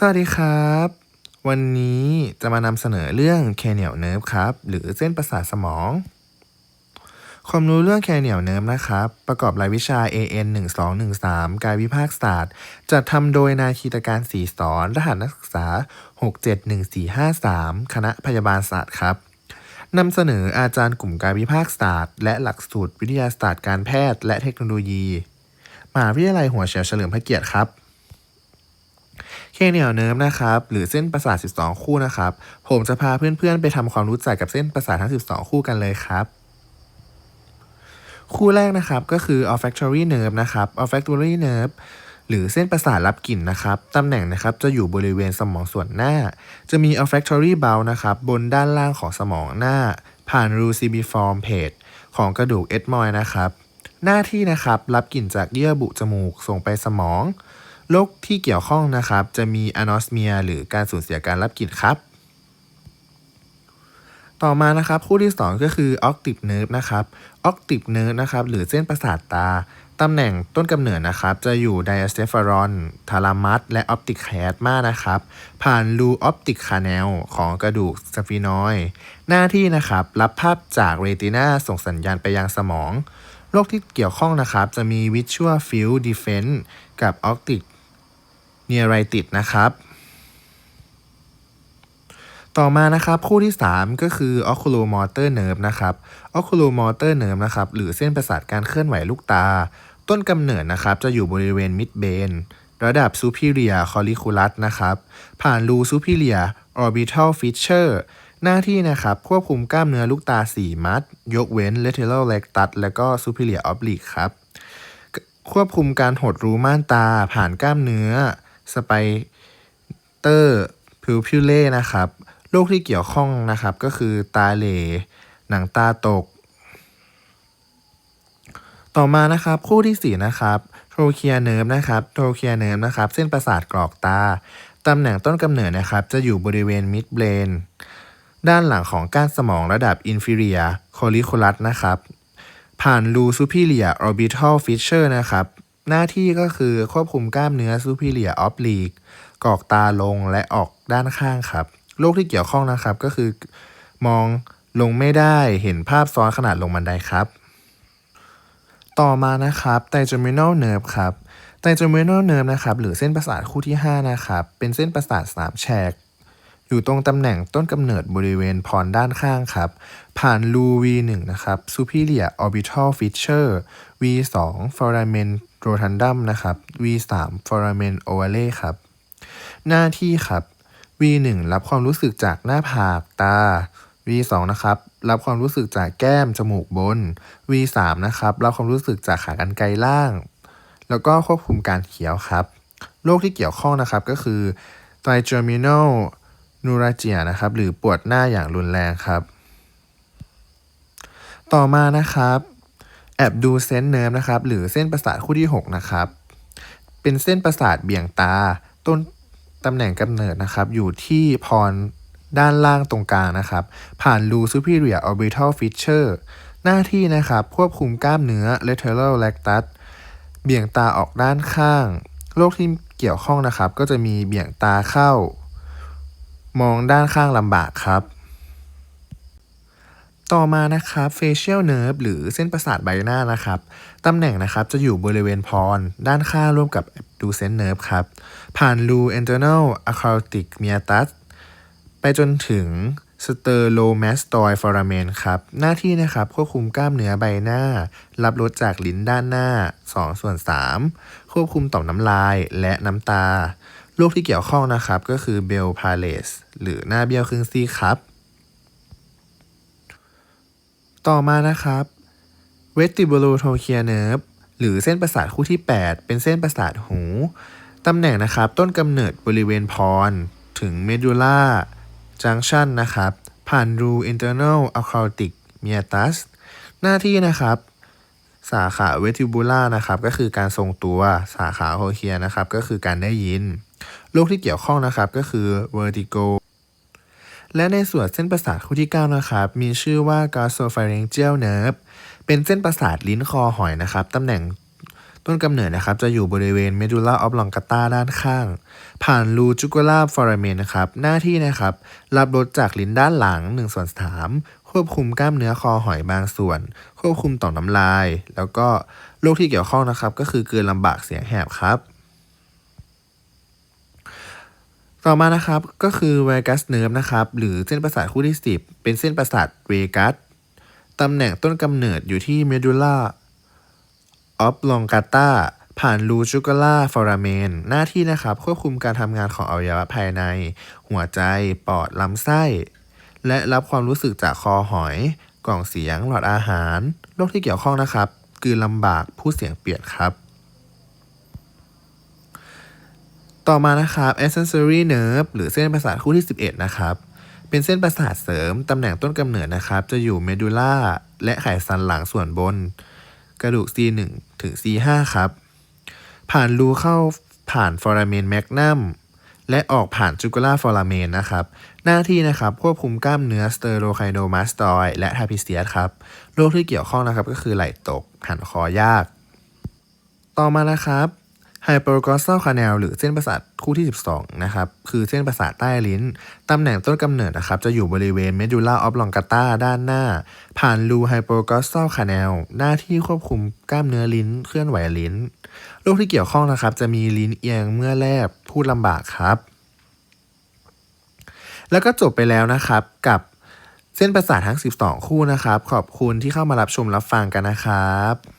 สวัสดีครับ วันนี้จะมานำเสนอเรื่องแคเนียลเนิร์ฟครับ หรือเส้นประสาทสมอง ความรู้เรื่องแคเนียลเนิร์ฟนะครับ ประกอบรายวิชา AN 1213 การวิพากศาสตร์ จัดทำโดยนายคีตการศรีสอน รหัสนักศึกษา 671453 คณะพยาบาลศาสตร์ครับนำเสนออาจารย์กลุ่มการวิพากศาสตร์ และหลักสูตรวิทยาศาสตร์การแพทย์ และเทคโนโลยี มหาวิทยาลัยหัวเฉียวเฉลิมพระเกียรติครับ เคเนียลเนิร์ฟนะครับ หรือเส้นประสาท 12 คู่นะครับ ผมจะพาเพื่อนๆ ไปทำความรู้จักกับเส้นประสาททั้ง 12 คู่กันเลยครับ คู่แรกนะครับก็คือ olfactory nerve นะครับ olfactory nerve หรือเส้นประสาทรับกลิ่นนะครับ ตำแหน่งนะครับจะอยู่บริเวณสมองส่วนหน้า จะมี olfactory bulb นะครับ บนด้านล่างของสมองหน้า ผ่านรู cibiform page ของกระดูกเอ็ดมอยนะครับ หน้าที่นะครับรับกลิ่นจากเยื่อบุจมูกส่งไปสมอง โรคที่เกี่ยวข้องนะครับ จะมีอนอสเมียหรือการสูญเสียการรับกลิ่นครับ ต่อมานะครับคู่ที่ 2 ก็คือ octave nerve นะครับ octave nerve นะครับหรือเส้นประสาทตาตำแหน่งต้นกำเนิดนะครับ จะอยู่ diastepharon thalamus และ optic chiasma นะครับ ผ่านรู optic canal ของกระดูกสฟีนอยหน้าที่นะครับ รับภาพจากเรตินาส่งสัญญาณไปยังสมองโรคที่เกี่ยวข้องนะครับ จะมี visual field defense กับ optic neuritis นะครับ ต่อมานะครับคู่ที่ 3 ก็คือ oculomotor nerve นะครับ oculomotor nerve นะครับหรือเส้นประสาทการเคลื่อนไหวลูกตา ต้นกำเนิดนะครับจะอยู่บริเวณ midbrain ระดับ superior colliculus นะครับ ผ่านรู superior orbital fissure หน้าที่นะครับ ควบคุมกล้ามเนื้อลูกตา 4 มัด ยกเว้น lateral rectus และก็ superior oblique ครับ ควบคุมการหดรูม่านตาผ่านกล้ามเนื้อ สไปเตอร์พิวพิวเล่นะครับโรคที่เกี่ยวข้องนะครับก็คือตาเหลหนังตาตก ต่อมานะครับคู่ที่ 4 นะครับโทรเคียเนิร์ฟนะครับโทรเคียเนิร์ฟนะครับเส้นประสาทกรอกตาตำแหน่งต้นกำเนิดนะครับจะอยู่บริเวณมิดเบรนด้านหลังของก้านสมองระดับ inferior colliculus นะครับ ผ่านรู superior orbital fissure นะครับ หน้าที่ก็คือควบคุมกล้ามเนื้อ superior oblique กรอกตาลงและออกด้านข้างครับ โรคที่เกี่ยวข้องนะครับก็คือ มองลงไม่ได้เห็นภาพซ้อนขนาดลงบันไดครับ ต่อมานะครับ trigeminal nerve ครับ trigeminal nerve นะครับหรือเส้นประสาทคู่ที่ 5 นะครับ เป็นเส้นประสาทสามแฉก อยู่ตรงตำแหน่งต้นกำเนิดบริเวณพรด้านข้างครับ ผ่าน รู V1 นะครับ superior orbital fissure V2 foramen rotundum นะครับ V3 foramen ovale ครับ หน้าที่ครับ V1 รับความรู้สึกจากหน้าผากตา V2 นะครับ รับความรู้สึกจากแก้มจมูกบน V3 นะครับ รับความรู้สึกจากขากรรไกรล่าง แล้วก็ควบคุมการเขียวครับ โรคที่เกี่ยวข้องนะครับก็คือ trigeminal neuralgia นะครับ หรือปวดหน้าอย่างรุนแรงครับ ต่อมานะครับแอบดูเซนเนิร์ฟนะครับ หรือเส้นประสาทคู่ที่ 6 นะครับ เป็นเส้นประสาทเบี่ยงตา ต้นตำแหน่งกำเนิดนะครับ อยู่ที่พรด้านล่างตรงกลางนะครับ ผ่านรู superior orbital fissure หน้าที่นะครับ ควบคุมกล้ามเนื้อ lateral rectus เบี่ยงตาออกด้านข้าง โรคที่เกี่ยวข้องนะครับ ก็จะมีเบี่ยงตาเข้า มองด้านข้างลำบากครับ ต่อมานะครับ facial nerve หรือเส้นประสาทใบหน้านะครับตำแหน่งนะครับจะอยู่บริเวณพร ด้านข้างร่วมกับ abducent nerve ครับ ผ่านรู internal aortic meatus ไปจนถึง sternomastoid foramen ครับ หน้าที่นะครับควบคุมกล้ามเนื้อใบหน้า รับรสจากลิ้นด้านหน้า 2 ส่วน 3 ควบคุมต่อมน้ำลายและน้ำตา โรคที่เกี่ยวข้องนะครับก็คือ Bell palsy หรือหน้าเบี้ยวครึ่งซีกครับ ต่อมานะครับ vestibulotrochlear nerve หรือเส้นประสาทคู่ที่ 8 เป็นเส้นประสาทหู ตำแหน่งนะครับต้นกำเนิดบริเวณพร ถึง medulla junction นะครับ ผ่านรู internal aortic meatus หน้าที่นะครับ สาขา vestibular นะครับ ก็คือการทรงตัวสาขา cochlear นะครับ ก็คือการได้ยิน โรคที่เกี่ยวข้องนะครับก็คือ vertigo และในส่วนเส้นประสาทคู่ที่ 9 นะครับ มีชื่อว่า gasopharyngeal nerve เป็นเส้นประสาทลิ้นคอหอยนะครับ ตำแหน่งต้นกำเนิดนะครับ จะอยู่บริเวณเมดูล่าออฟลองกาตาด้านข้าง ผ่านรูจูกูล่าฟอราเมนนะครับ หน้าที่นะครับ รับรสจากลิ้นด้านหลัง1ส่วน3ควบคุมกล้ามเนื้อคอหอยบางส่วน ควบคุมต่อมน้ำลาย แล้วก็โรคที่เกี่ยวข้องนะครับ ก็คือเกลืนลำบากเสียงแหบครับ ต่อมานะครับก็คือเวกัสเนิร์ฟนะครับหรือเส้นประสาทคู่ที่ 10 เป็นเส้นประสาทเวกัสตำแหน่งต้นกำเนิดอยู่ที่เมดูล่าออฟลองกาตาผ่านรูจูกล่าฟอราเมน หน้าที่นะครับควบคุมการทำงานของอวัยวะภายใน หัวใจ ปอด ลำไส้ และรับความรู้สึกจากคอหอย กล่องเสียง หลอดอาหาร โรคที่เกี่ยวข้องนะครับกลืนลำบากพูดเสียงเปลี่ยนครับ ต่อมานะครับ accessory nerve หรือเส้นประสาทคู่ที่ 11 นะครับ เป็นเส้นประสาทเสริม ตำแหน่งต้นกำเนิดนะครับ จะอยู่เมดูล่าและไขสันหลังส่วนบน กระดูก C1 ถึง C5 ครับ ผ่านรูเข้าผ่านฟอราเมนแมกนัมและออกผ่านจูกล่าฟอราเมนนะครับ หน้าที่นะครับควบคุมกล้ามเนื้อสเตอโรไคโดมาสตอยและทาพิเซียสครับ โรคที่เกี่ยวข้องนะครับก็คือไหล่ตก หันคอยาก ต่อมานะครับ ไฮเปอร์กอส a l คา n นลหรือเส้นประสาทคู่ที่ 12 นะครับ คือเส้นประสาทใต้ลิ้น ตำแหน่งต้นกำเนิดนะครับ จะอยู่บริเวณเมดูล่าออฟลองกาตาด้านหน้า ผ่านรูไฮเปอร์กอส a l คา n นลหน้าที่ควบคุมกล้ามเนื้อลิ้น เคลื่อนไหวลิ้น โรคที่เกี่ยวข้องนะครับ จะมีลิ้นเอียงเมื่อแลบ พูดลำบากครับ แล้วก็จบไปแล้วนะครับกับเส้นประสาททั้ง 12 คู่นะครับ ขอบคุณที่เข้ามารับชมรับฟังกันนะครับ